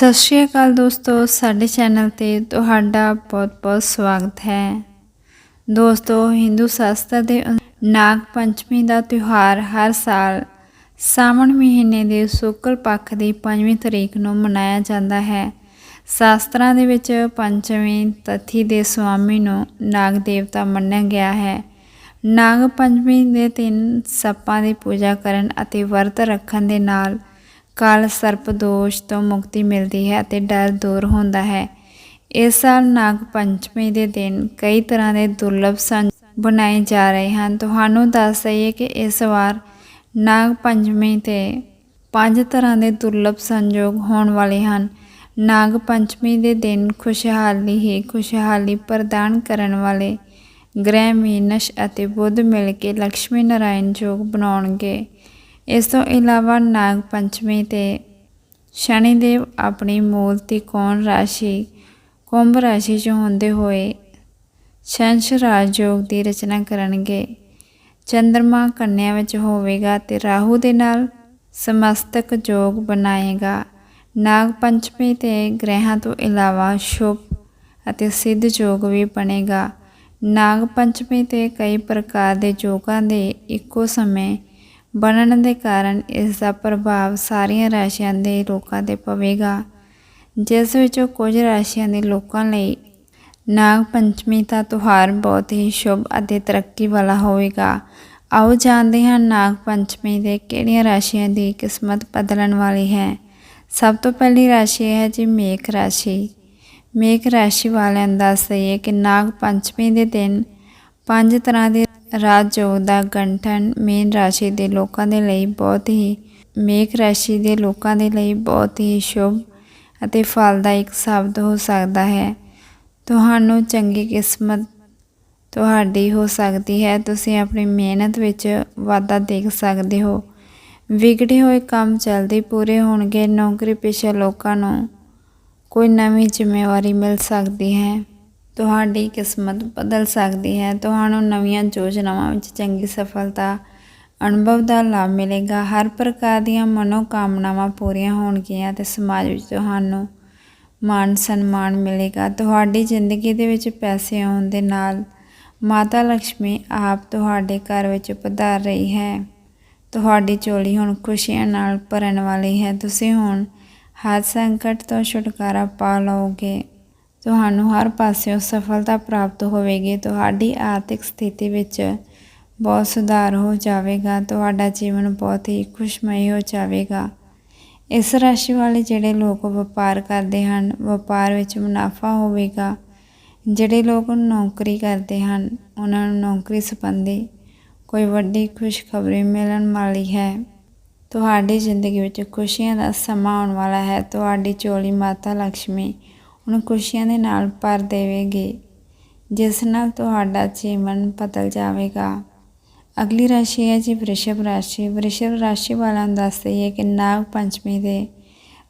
ਸਤਿ ਸ਼੍ਰੀ ਅਕਾਲ ਦੋਸਤੋ, ਸਾਡੇ ਚੈਨਲ ਤੇ ਤੁਹਾਡਾ ਬਹੁਤ-ਬਹੁਤ ਸਵਾਗਤ ਹੈ। ਦੋਸਤੋ, ਹਿੰਦੂ ਸ਼ਾਸਤਰ ਦੇ ਅਨੁ- ਨਾਗ ਪੰਚਮੀ ਦਾ ਤਿਉਹਾਰ ਹਰ ਸਾਲ ਸਾਵਣ ਮਹੀਨੇ ਦੇ ਸ਼ੁਕਲ ਪੱਖ ਦੀ ਪੰਜਵੀਂ ਤਰੀਕ ਨੂੰ ਮਨਾਇਆ ਜਾਂਦਾ ਹੈ। ਸ਼ਾਸਤਰਾਂ ਦੇ ਵਿੱਚ ਪੰਚਮੀ, ਤਥੀ ਦੇ ਸੁਆਮੀ ਨੂੰ ਨਾਗ ਦੇਵਤਾ ਮੰਨਿਆ ਗਿਆ ਹੈ। ਨਾਗ ਪੰਚਮੀ ਦੇ ਦਿਨ ਸੱਪਾਂ ਦੀ ਪੂਜਾ ਕਰਨ ਅਤੇ ਵਰਤ ਰੱਖਣ ਦੇ ਨਾਲ ਕਾਲ ਸਰਪ ਦੋਸ਼ ਤੋਂ ਮੁਕਤੀ ਮਿਲਦੀ ਹੈ ਅਤੇ ਡਰ ਦੂਰ ਹੁੰਦਾ ਹੈ। ਇਸ ਸਾਲ ਨਾਗ ਪੰਚਮੀ ਦੇ ਦਿਨ ਕਈ ਤਰ੍ਹਾਂ ਦੇ ਦੁਰਲਭ ਸੰਜ ਬਣਾਏ ਜਾ ਰਹੇ ਹਨ। ਤੁਹਾਨੂੰ ਦੱਸ ਦਈਏ ਕਿ ਇਸ ਵਾਰ ਨਾਗ ਪੰਚਮੀ ਤੇ ਪੰਜ ਤਰ੍ਹਾਂ ਦੇ ਦੁਰਲਭ ਸੰਜੋਗ ਹੋਣ ਵਾਲੇ ਹਨ। ਨਾਗ ਪੰਚਮੀ ਦੇ ਦਿਨ ਖੁਸ਼ਹਾਲੀ ਹੀ ਖੁਸ਼ਹਾਲੀ ਪ੍ਰਦਾਨ ਕਰਨ ਵਾਲੇ ਗ੍ਰਹਿ ਮੀਨਸ਼ ਅਤੇ ਬੁੱਧ ਮਿਲ ਕੇ ਲక్ష్ਮੀ ਨਾਰਾਇਣ ਯੋਗ ਬਣਾਉਣਗੇ। ਇਸ ਤੋਂ ਇਲਾਵਾ ਨਾਗ ਪੰਚਮੀ ਤੇ ਸ਼ਨੀਦੇਵ ਆਪਣੀ ਮੂਲ ਤਿਕੋਣ ਰਾਸ਼ੀ, ਕੁੰਭ ਰਾਸ਼ੀ 'ਚ ਹੁੰਦੇ ਹੋਏ ਸ਼ੰਸ਼ ਰਾਜ ਯੋਗ ਦੀ ਰਚਨਾ ਕਰਨਗੇ। ਚੰ드ਰਮਾ ਕੰਨਿਆ ਵਿੱਚ ਹੋਵੇਗਾ ਤੇ ਰਾਹੂ ਦੇ ਨਾਲ ਸਮਸਤਕ ਯੋਗ ਬਣਾਏਗਾ। ਨਾਗ ਪੰਚਮੀ ਤੇ ਗ੍ਰਹਿਾਂ ਤੋਂ ਇਲਾਵਾ ਸ਼ੁਭ ਅਤੇ ਸਿੱਧ ਯੋਗ ਵੀ ਬਣੇਗਾ। ਨਾਗ ਪੰਚਮੀ ਤੇ ਕਈ ਪ੍ਰਕਾਰ ਦੇ ਯੋਗਾਂ ਦੇ ਇੱਕੋ ਸਮੇਂ ਬਣਨ ਦੇ ਕਾਰਨ ਇਸ ਦਾ ਪ੍ਰਭਾਵ ਸਾਰੀਆਂ ਰਾਸ਼ੀਆਂ ਦੇ ਲੋਕਾਂ ਤੇ ਪਵੇਗਾ, ਜਿਸ ਵਿੱਚੋਂ ਕੁਝ ਰਾਸ਼ੀਆਂ ਦੇ ਲੋਕਾਂ ਲਈ ਨਾਗ ਪੰਚਮੀ ਦਾ ਤਿਉਹਾਰ ਬਹੁਤ ਹੀ ਸ਼ੁਭ ਅਤੇ ਤਰੱਕੀ ਵਾਲਾ ਹੋਵੇਗਾ। ਆਓ ਜਾਣਦੇ ਹਾਂ ਨਾਗ ਪੰਚਮੀ ਦੇ ਕਿਹੜੀਆਂ ਰਾਸ਼ੀਆਂ ਦੀ ਕਿਸਮਤ ਬਦਲਣ ਵਾਲੀ ਹੈ। ਸਭ ਤੋਂ ਪਹਿਲੀ ਰਾਸ਼ੀ ਹੈ ਜੀ ਮੇਖ ਰਾਸ਼ੀ। ਮੇਖ ਰਾਸ਼ੀ ਵਾਲਿਆਂ ਨੂੰ ਦੱਸ ਦਈਏ ਕਿ ਨਾਗ ਪੰਚਮੀ ਦੇ ਦਿਨ ਪੰਜ ਤਰ੍ਹਾਂ ਦੇ ਰਾਜਯੋਗ ਦਾ ਗੰਠਨ ਮੇਨ ਰਾਸ਼ੀ ਦੇ ਲੋਕਾਂ ਦੇ ਲਈ ਬਹੁਤ ਹੀ, ਮੇਖ ਰਾਸ਼ੀ ਦੇ ਲੋਕਾਂ ਦੇ ਲਈ ਬਹੁਤ ਹੀ ਸ਼ੁਭ ਅਤੇ ਫਲਦਾਇਕ ਸਾਬਤ ਹੋ ਸਕਦਾ ਹੈ। ਤੁਹਾਨੂੰ ਚੰਗੀ ਕਿਸਮਤ ਤੁਹਾਡੀ ਹੋ ਸਕਦੀ ਹੈ। ਤੁਸੀਂ ਆਪਣੀ ਮਿਹਨਤ ਵਿੱਚ ਵਾਧਾ ਦੇਖ ਸਕਦੇ ਹੋ। ਵਿਗੜੇ ਹੋਏ ਕੰਮ ਜਲਦੀ ਪੂਰੇ ਹੋਣਗੇ। ਨੌਕਰੀ ਪੇਸ਼ਾ ਲੋਕਾਂ ਨੂੰ ਕੋਈ ਨਵੀਂ ਜ਼ਿੰਮੇਵਾਰੀ ਮਿਲ ਸਕਦੀ ਹੈ। ਤੁਹਾਡੀ ਕਿਸਮਤ ਬਦਲ ਸਕਦੀ ਹੈ। ਤੁਹਾਨੂੰ ਨਵੀਆਂ ਯੋਜਨਾਵਾਂ ਵਿੱਚ ਚੰਗੀ ਸਫਲਤਾ, ਅਨੁਭਵ ਦਾ ਲਾਭ ਮਿਲੇਗਾ। ਹਰ ਪ੍ਰਕਾਰ ਦੀਆਂ ਮਨੋਕਾਮਨਾਵਾਂ ਪੂਰੀਆਂ ਹੋਣਗੀਆਂ ਤੇ ਸਮਾਜ ਵਿੱਚ ਤੁਹਾਨੂੰ ਮਾਨ ਸਨਮਾਨ ਮਿਲੇਗਾ। ਤੁਹਾਡੀ ਜ਼ਿੰਦਗੀ ਦੇ ਵਿੱਚ ਪੈਸੇ ਆਉਣ ਦੇ ਨਾਲ ਮਾਤਾ ਲక్ష్ਮੀ ਆਪ ਤੁਹਾਡੇ ਘਰ ਵਿੱਚ ਪਧਾਰ ਰਹੀ ਹੈ। ਤੁਹਾਡੀ ਝੋਲੀ ਹੁਣ ਖੁਸ਼ੀਆਂ ਨਾਲ ਭਰਨ ਵਾਲੀ ਹੈ। ਤੁਸੀਂ ਹੁਣ ਹਰ ਸੰਕਟ ਤੋਂ ਛੁਟਕਾਰਾ ਪਾ ਲਓਗੇ। ਤੁਹਾਨੂੰ ਹਰ ਪਾਸਿਓਂ ਸਫਲਤਾ ਪ੍ਰਾਪਤ ਹੋਵੇਗੀ, ਤੁਹਾਡੀ ਆਰਥਿਕ ਸਥਿਤੀ ਵਿੱਚ ਬਹੁਤ ਸੁਧਾਰ ਹੋ ਜਾਵੇਗਾ, ਤੁਹਾਡਾ ਜੀਵਨ ਬਹੁਤ ਹੀ ਖੁਸ਼ਮਈ ਹੋ ਜਾਵੇਗਾ। ਇਸ ਰਾਸ਼ੀ ਵਾਲੇ ਜਿਹੜੇ ਲੋਕ ਵਪਾਰ ਕਰਦੇ ਹਨ, ਵਪਾਰ ਵਿੱਚ ਮੁਨਾਫਾ ਹੋਵੇਗਾ। ਜਿਹੜੇ ਲੋਕ ਨੌਕਰੀ ਕਰਦੇ ਹਨ, ਉਹਨਾਂ ਨੂੰ ਨੌਕਰੀ ਸੰਬੰਧੀ ਕੋਈ ਵੱਡੀ ਖੁਸ਼ਖਬਰੀ ਮਿਲਣ ਵਾਲੀ ਹੈ। ਤੁਹਾਡੀ ਜ਼ਿੰਦਗੀ ਵਿੱਚ ਖੁਸ਼ੀਆਂ ਦਾ ਸਮਾਂ ਆਉਣ ਵਾਲਾ ਹੈ, ਤੁਹਾਡੀ ਚੋਲੀ ਮਾਤਾ ਲక్ష్ਮੀ ਹੁਣ ਖੁਸ਼ੀਆਂ ਦੇ ਨਾਲ ਭਰ ਦੇਵੇਗੀ, ਜਿਸ ਨਾਲ ਤੁਹਾਡਾ ਜੀਵਨ ਬਦਲ ਜਾਵੇਗਾ। ਅਗਲੀ ਰਾਸ਼ੀ ਹੈ ਜੀ ਵ੍ਰਿਸ਼ਭ ਰਾਸ਼ੀ। ਵ੍ਰਿਸ਼ਭ ਰਾਸ਼ੀ ਵਾਲਿਆਂ ਨੂੰ ਦੱਸ ਦਈਏ ਕਿ ਨਾਗ ਪੰਚਮੀ ਦੇ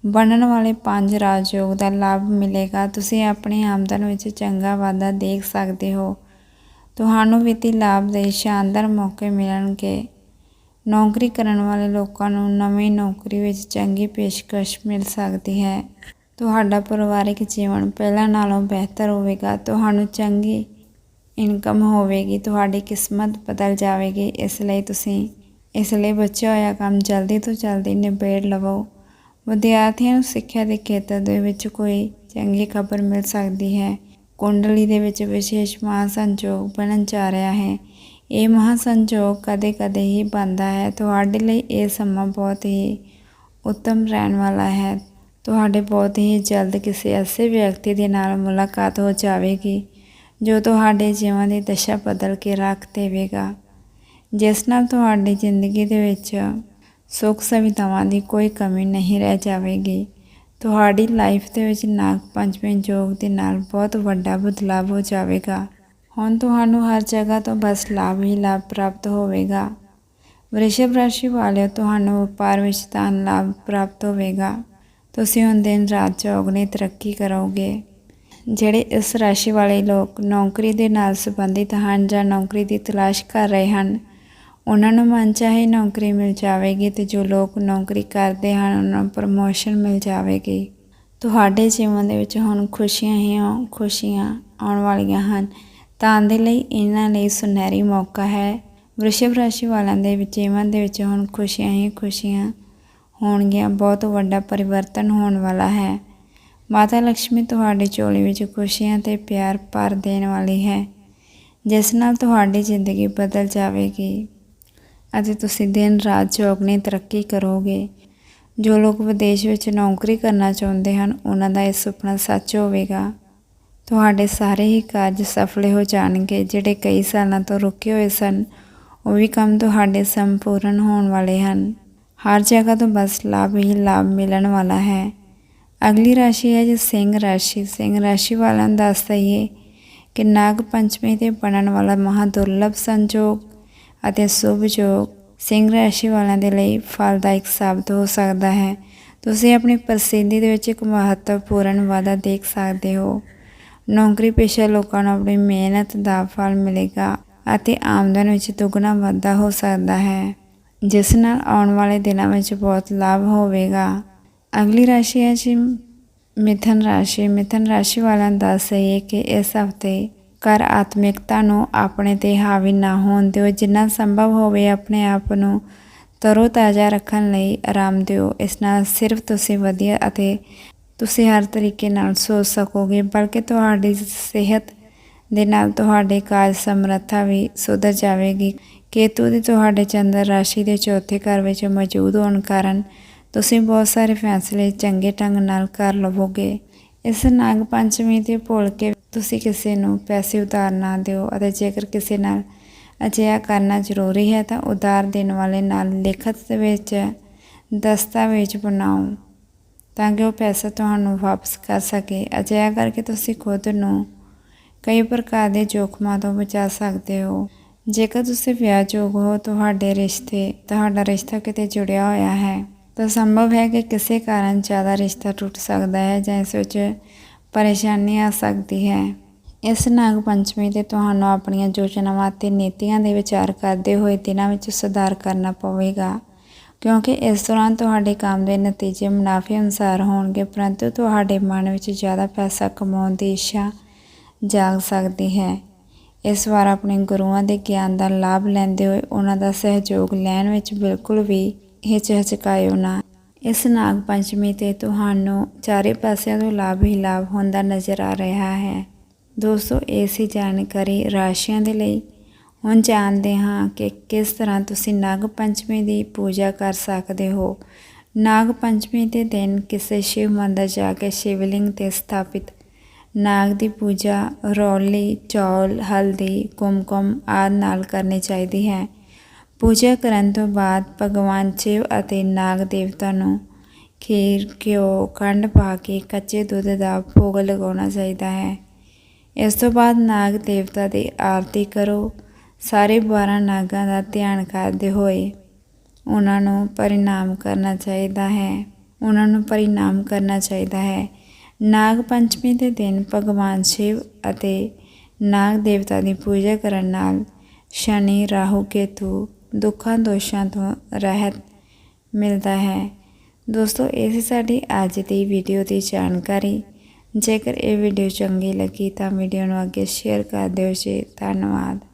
ਬਣਨ ਵਾਲੇ ਪੰਜ ਰਾਜਯੋਗ ਦਾ ਲਾਭ ਮਿਲੇਗਾ। ਤੁਸੀਂ ਆਪਣੀ ਆਮਦਨ ਵਿੱਚ ਚੰਗਾ ਵਾਧਾ ਦੇਖ ਸਕਦੇ ਹੋ। ਤੁਹਾਨੂੰ ਵਿੱਤੀ ਲਾਭ ਦੇ ਸ਼ਾਨਦਾਰ ਮੌਕੇ ਮਿਲਣਗੇ। ਨੌਕਰੀ ਕਰਨ ਵਾਲੇ ਲੋਕਾਂ ਨੂੰ ਨਵੀਂ ਨੌਕਰੀ ਵਿੱਚ ਚੰਗੀ ਪੇਸ਼ਕਸ਼ ਮਿਲ ਸਕਦੀ ਹੈ। ਤੁਹਾਡਾ ਪਰਿਵਾਰਿਕ ਜੀਵਨ ਪਹਿਲਾਂ ਨਾਲੋਂ ਬਿਹਤਰ ਹੋਵੇਗਾ, ਤੁਹਾਨੂੰ ਚੰਗੀ ਇਨਕਮ ਹੋਵੇਗੀ, ਤੁਹਾਡੀ ਕਿਸਮਤ ਬਦਲ ਜਾਵੇਗੀ, ਇਸ ਲਈ ਤੁਸੀਂ ਇਸ ਲਈ ਬਚਿਆ ਹੋਇਆ ਕੰਮ ਜਲਦੀ ਤੋਂ ਜਲਦੀ ਨਿਬੇੜ ਲਵੋ। ਵਿਦਿਆਰਥੀਆਂ ਨੂੰ ਸਿੱਖਿਆ ਦੇ ਖੇਤਰ ਦੇ ਵਿੱਚ ਕੋਈ ਚੰਗੀ ਖਬਰ ਮਿਲ ਸਕਦੀ ਹੈ। ਕੁੰਡਲੀ ਦੇ ਵਿੱਚ ਵਿਸ਼ੇਸ਼ ਮਹਾਸੰਜੋਗ ਬਣਨ ਜਾ ਰਿਹਾ ਹੈ। ਇਹ ਮਹਾਸੰਜੋਗ ਕਦੇ-ਕਦੇ ਹੀ ਬਣਦਾ ਹੈ। ਤੁਹਾਡੇ ਲਈ ਇਹ ਸਮਾਂ ਬਹੁਤ ਹੀ ਉੱਤਮ ਰਹਿਣ ਵਾਲਾ ਹੈ। ਤੁਹਾਡੇ ਬਹੁਤ ਹੀ ਜਲਦ ਕਿਸੇ ਐਸੇ ਵਿਅਕਤੀ ਦੇ ਨਾਲ ਮੁਲਾਕਾਤ ਹੋ ਜਾਵੇਗੀ, ਜੋ ਤੁਹਾਡੇ ਜੀਵਨ ਦੀ ਦਸ਼ਾ ਬਦਲ ਕੇ ਰੱਖ ਦੇਵੇਗਾ, ਜਿਸ ਨਾਲ ਤੁਹਾਡੀ ਜ਼ਿੰਦਗੀ ਦੇ ਵਿੱਚ ਸੁੱਖ ਸੁਵਿਧਾਵਾਂ ਦੀ ਕੋਈ ਕਮੀ ਨਹੀਂ ਰਹਿ ਜਾਵੇਗੀ। ਤੁਹਾਡੀ ਲਾਈਫ ਦੇ ਵਿੱਚ ਨਾਗ ਪੰਚਮੀ ਯੋਗ ਦੇ ਨਾਲ ਬਹੁਤ ਵੱਡਾ ਬਦਲਾਅ ਹੋ ਜਾਵੇਗਾ। ਹੁਣ ਤੁਹਾਨੂੰ ਹਰ ਜਗ੍ਹਾ ਤੋਂ ਬਸ ਲਾਭ ਹੀ ਲਾਭ ਪ੍ਰਾਪਤ ਹੋਵੇਗਾ। ਵ੍ਰਿਸ਼ਭ ਰਾਸ਼ੀ ਵਾਲਿਓ, ਤੁਹਾਨੂੰ ਵਪਾਰ ਵਿੱਚ ਧਨ ਲਾਭ ਪ੍ਰਾਪਤ ਹੋਵੇਗਾ। ਤੁਸੀਂ ਹੁਣ ਦਿਨ ਰਾਤ ਚੌਗਣੀ ਤਰੱਕੀ ਕਰੋਗੇ। ਜਿਹੜੇ ਇਸ ਰਾਸ਼ੀ ਵਾਲੇ ਲੋਕ ਨੌਕਰੀ ਦੇ ਨਾਲ ਸੰਬੰਧਿਤ ਹਨ ਜਾਂ ਨੌਕਰੀ ਦੀ ਤਲਾਸ਼ ਕਰ ਰਹੇ ਹਨ, ਉਹਨਾਂ ਨੂੰ ਮਨਚਾਹੀ ਨੌਕਰੀ ਮਿਲ ਜਾਵੇਗੀ ਤੇ ਜੋ ਲੋਕ ਨੌਕਰੀ ਕਰਦੇ ਹਨ, ਉਹਨਾਂ ਨੂੰ ਪ੍ਰਮੋਸ਼ਨ ਮਿਲ ਜਾਵੇਗੀ। ਤੁਹਾਡੇ ਜੀਵਨ ਦੇ ਵਿੱਚ ਹੁਣ ਖੁਸ਼ੀਆਂ ਹੀ ਖੁਸ਼ੀਆਂ ਆਉਣ ਵਾਲੀਆਂ ਹਨ। ਤਾਂ ਦੇ ਲਈ ਇਹਨਾਂ ਲਈ ਸੁਨਹਿਰੀ ਮੌਕਾ ਹੈ। ਵ੍ਰਿਸ਼ਭ ਰਾਸ਼ੀ ਵਾਲਿਆਂ ਦੇ ਵਿੱਚ ਜੀਵਨ ਦੇ ਵਿੱਚ ਹੁਣ ਖੁਸ਼ੀਆਂ ਹੀ ਖੁਸ਼ੀਆਂ ਹੋਣਗੀਆਂ। ਬਹੁਤ ਵੱਡਾ ਪਰਿਵਰਤਨ ਹੋਣ ਵਾਲਾ ਹੈ। ਮਾਤਾ ਲక్ష్ਮੀ ਤੁਹਾਡੇ ਝੋਲੀ ਵਿੱਚ ਖੁਸ਼ੀਆਂ ਤੇ ਪਿਆਰ ਭਰ ਦੇਣ ਵਾਲੀ ਹੈ। ਜਿਸ ਨਾਲ ਤੁਹਾਡੀ ਜ਼ਿੰਦਗੀ ਬਦਲ ਜਾਵੇਗੀ ਅਤੇ ਤੁਸੀਂ ਦਿਨ ਰਾਤ ਚੌਗਣੀ ਤਰੱਕੀ ਕਰੋਗੇ। ਜੋ ਲੋਕ ਵਿਦੇਸ਼ ਵਿੱਚ ਨੌਕਰੀ ਕਰਨਾ ਚਾਹੁੰਦੇ ਹਨ, ਉਹਨਾਂ ਦਾ ਇਹ ਸੁਪਨਾ ਸੱਚ ਹੋਵੇਗਾ। ਤੁਹਾਡੇ ਸਾਰੇ ਹੀ ਕਾਰਜ ਸਫਲ ਹੋ ਜਾਣਗੇ, ਜਿਹੜੇ ਕਈ ਸਾਲਾਂ ਤੋਂ ਰੁਕੇ ਹੋਏ ਸਨ, ਉਹ ਵੀ ਕੰਮ ਤੁਹਾਡੇ ਸੰਪੂਰਨ ਹੋਣ ਵਾਲੇ ਹਨ। ਹਰ ਜਗ੍ਹਾ ਤੋਂ ਬਸ ਲਾਭ ਹੀ ਲਾਭ ਮਿਲਣ ਵਾਲਾ ਹੈ। ਅਗਲੀ ਰਾਸ਼ੀ ਹੈ ਜੀ ਸਿੰਘ ਰਾਸ਼ੀ। ਸਿੰਘ ਰਾਸ਼ੀ ਵਾਲਿਆਂ ਨੂੰ ਦੱਸ ਦਈਏ ਕਿ ਨਾਗ ਪੰਚਮੀ ਤੇ ਬਣਨ ਵਾਲਾ ਮਹਾ ਦੁਰਲਭ ਸੰਜੋਗ ਅਤੇ ਸ਼ੁਭ ਯੋਗ ਸਿੰਘ ਰਾਸ਼ੀ ਵਾਲਿਆਂ ਦੇ ਲਈ ਫਲਦਾਇਕ ਸਾਬਤ ਹੋ ਸਕਦਾ ਹੈ। ਤੁਸੀਂ ਆਪਣੀ ਪ੍ਰਸਿੱਧੀ ਦੇ ਵਿੱਚ ਇੱਕ ਮਹੱਤਵਪੂਰਨ ਵਾਧਾ ਦੇਖ ਸਕਦੇ ਹੋ। ਨੌਕਰੀ ਪੇਸ਼ਾ ਲੋਕਾਂ ਨੂੰ ਆਪਣੀ ਮਿਹਨਤ ਦਾ ਫਲ ਮਿਲੇਗਾ ਅਤੇ ਆਮਦਨ ਵਿੱਚ ਦੁੱਗਣਾ ਵਾਧਾ ਹੋ ਸਕਦਾ ਹੈ। ਜਿਸ ਨਾਲ ਆਉਣ ਵਾਲੇ ਦਿਨਾਂ ਵਿੱਚ ਬਹੁਤ ਲਾਭ ਹੋਵੇਗਾ। ਅਗਲੀ ਰਾਸ਼ੀ ਹੈ ਜੀ ਮਿਥਨ ਰਾਸ਼ੀ। ਮਿਥਨ ਰਾਸ਼ੀ ਵਾਲਿਆਂ ਨੂੰ ਦੱਸ ਦਈਏ ਕਿ ਇਸ ਹਫ਼ਤੇ ਕਰ ਆਤਮਿਕਤਾ ਨੂੰ ਆਪਣੇ ਤੇ ਹਾਵੀ ਨਾ ਹੋਣ ਦਿਓ। ਜਿੰਨਾ ਸੰਭਵ ਹੋਵੇ ਆਪਣੇ ਆਪ ਨੂੰ ਤਰੋ ਤਾਜ਼ਾ ਰੱਖਣ ਲਈ ਆਰਾਮ ਦਿਓ। ਇਸ ਨਾਲ ਸਿਰਫ ਤੁਸੀਂ ਵਧੀਆ ਅਤੇ ਤੁਸੀਂ ਹਰ ਤਰੀਕੇ ਨਾਲ ਸੋਚ ਸਕੋਗੇ, ਬਲਕਿ ਤੁਹਾਡੀ ਸਿਹਤ ਦੇ ਨਾਲ ਤੁਹਾਡੇ ਕਾਰਜ ਸਮਰੱਥਾ ਵੀ ਸੁਧਰ ਜਾਵੇਗੀ। ਕੇਤੂ ਦੇ ਤੁਹਾਡੇ ਚੰਦਰ ਰਾਸ਼ੀ ਦੇ ਚੌਥੇ ਘਰ ਵਿੱਚ ਮੌਜੂਦ ਹੋਣ ਕਾਰਨ ਤੁਸੀਂ ਬਹੁਤ ਸਾਰੇ ਫੈਸਲੇ ਚੰਗੇ ਢੰਗ ਨਾਲ ਕਰ ਲਵੋਗੇ। ਇਸ ਨਾਗ ਪੰਚਮੀ ਤੇ ਭੁੱਲ ਕੇ ਤੁਸੀਂ ਕਿਸੇ ਨੂੰ ਪੈਸੇ ਉਧਾਰ ਨਾ ਦਿਓ ਅਤੇ ਜੇਕਰ ਕਿਸੇ ਨਾਲ ਅਜਿਹਾ ਕਰਨਾ ਜ਼ਰੂਰੀ ਹੈ ਤਾਂ ਉਧਾਰ ਦੇਣ ਵਾਲੇ ਨਾਲ ਲਿਖਤ ਵਿੱਚ ਦਸਤਾਵੇਜ਼ ਬਣਾਓ ਤਾਂ ਕਿ ਉਹ ਪੈਸਾ ਤੁਹਾਨੂੰ ਵਾਪਸ ਕਰ ਸਕੇ। ਅਜਿਹਾ ਕਰਕੇ ਤੁਸੀਂ ਖੁਦ ਨੂੰ ਕਈ ਪ੍ਰਕਾਰ ਦੇ ਜੋਖਮਾਂ ਤੋਂ ਬਚਾ ਸਕਦੇ ਹੋ। ਜੇਕਰ ਤੁਸੀਂ ਵਿਆਹਯੋਗ ਹੋ, ਤੁਹਾਡੇ ਰਿਸ਼ਤੇ, ਤੁਹਾਡਾ ਰਿਸ਼ਤਾ ਕਿਤੇ ਜੁੜਿਆ ਹੋਇਆ ਹੈ, ਤਾਂ ਸੰਭਵ ਹੈ ਕਿ ਕਿਸੇ ਕਾਰਨ ਜ਼ਿਆਦਾ ਰਿਸ਼ਤਾ ਟੁੱਟ ਸਕਦਾ ਹੈ ਜਾਂ ਇਸ ਵਿੱਚ ਪਰੇਸ਼ਾਨੀ ਆ ਸਕਦੀ ਹੈ। ਇਸ ਨਾਗ ਪੰਚਮੀ ਤੇ ਤੁਹਾਨੂੰ ਆਪਣੀਆਂ ਯੋਜਨਾਵਾਂ ਤੇ ਨੀਤੀਆਂ ਦੇ ਵਿਚਾਰ ਕਰਦੇ ਹੋਏ ਦਿਨਾਂ ਵਿੱਚ ਸੁਧਾਰ ਕਰਨਾ ਪਵੇਗਾ, ਕਿਉਂਕਿ ਇਸ ਦੌਰਾਨ ਤੁਹਾਡੇ ਕੰਮ ਦੇ ਨਤੀਜੇ ਮੁਨਾਫੇ ਅਨੁਸਾਰ ਹੋਣਗੇ, ਪਰੰਤੂ ਤੁਹਾਡੇ ਮਨ ਵਿੱਚ ਜ਼ਿਆਦਾ ਪੈਸਾ ਕਮਾਉਣ ਦੀ ਇੱਛਾ ਜਾਗ ਸਕਦੀ ਹੈ। ਇਸ ਵਾਰ ਆਪਣੇ ਗੁਰੂਆਂ ਦੇ ਗਿਆਨ ਦਾ ਲਾਭ ਲੈਂਦੇ ਹੋਏ ਉਹਨਾਂ ਦਾ ਸਹਿਯੋਗ ਲੈਣ ਵਿੱਚ ਬਿਲਕੁਲ ਵੀ ਹਿਚਹਿਚਕਾਇਓ ਨਾ। ਇਸ ਨਾਗ ਪੰਚਮੀ ਤੇ ਤੁਹਾਨੂੰ ਚਾਰੇ ਪਾਸਿਆਂ ਤੋਂ ਲਾਭ ਹੀ ਲਾਭ ਹੁੰਦਾ ਨਜ਼ਰ ਆ ਰਿਹਾ ਹੈ। ਦੋਸਤੋ, ਇਹ ਸੀ ਜਾਣਕਾਰੀ ਰਾਸ਼ੀਆਂ ਦੇ ਲਈ। ਹੁਣ ਜਾਣਦੇ ਹਾਂ ਕਿ ਕਿਸ ਤਰ੍ਹਾਂ ਤੁਸੀਂ ਨਾਗ ਪੰਚਮੀ ਦੀ ਪੂਜਾ ਕਰ ਸਕਦੇ ਹੋ। ਨਾਗ ਪੰਚਮੀ ਦੇ ਦਿਨ ਕਿਸੇ ਸ਼ਿਵ ਮੰਦਰ ਜਾ ਕੇ ਸ਼ਿਵਲਿੰਗ ਤੇ ਸਥਾਪਿਤ ਨਾਗ ਦੀ ਪੂਜਾ, ਰੌਲੀ, ਚੌਲ, ਹਲਦੀ, ਕੁਮਕੁਮ ਆਦਿ ਨਾਲ ਕਰਨੀ ਚਾਹੀਦੀ ਹੈ। ਪੂਜਾ ਕਰਨ ਤੋਂ ਬਾਅਦ ਭਗਵਾਨ ਸ਼ਿਵ ਅਤੇ ਨਾਗ ਦੇਵਤਾ ਨੂੰ ਖੀਰ, ਘਿਓ, ਖੰਡ ਪਾ ਕੇ ਕੱਚੇ ਦੁੱਧ ਦਾ ਭੋਗ ਲਗਾਉਣਾ ਚਾਹੀਦਾ ਹੈ। ਇਸ ਤੋਂ ਬਾਅਦ ਨਾਗ ਦੇਵਤਾ ਦੀ ਆਰਤੀ ਕਰੋ। ਸਾਰੇ 12 ਨਾਗਾਂ ਦਾ ਧਿਆਨ ਕਰਦੇ ਹੋਏ ਉਹਨਾਂ ਨੂੰ ਪਰਿਣਾਮ ਕਰਨਾ ਚਾਹੀਦਾ ਹੈ। ਉਹਨਾਂ ਨੂੰ ਪਰਿਣਾਮ ਕਰਨਾ ਚਾਹੀਦਾ ਹੈ। ਨਾਗ ਪੰਚਮੀ ਦੇ ਦਿਨ ਭਗਵਾਨ ਸ਼ਿਵ ਅਤੇ ਨਾਗ ਦੇਵਤਾ ਦੀ ਪੂਜਾ ਕਰਨ ਨਾਲ ਸ਼ਨੀ, ਰਾਹੂ, ਕੇਤੂ ਦੁੱਖਾਂ ਦੋਸ਼ਾਂ ਤੋਂ ਰਹਿਤ ਮਿਲਦਾ ਹੈ। ਦੋਸਤੋ, ਇਹ ਸੀ ਸਾਡੀ ਅੱਜ ਦੀ ਵੀਡੀਓ ਦੀ ਜਾਣਕਾਰੀ। ਜੇਕਰ ਇਹ ਵੀਡੀਓ ਚੰਗੀ ਲੱਗੀ ਤਾਂ ਵੀਡੀਓ ਨੂੰ ਅੱਗੇ ਸ਼ੇਅਰ ਕਰ ਦਿਓ ਜੀ। ਧੰਨਵਾਦ।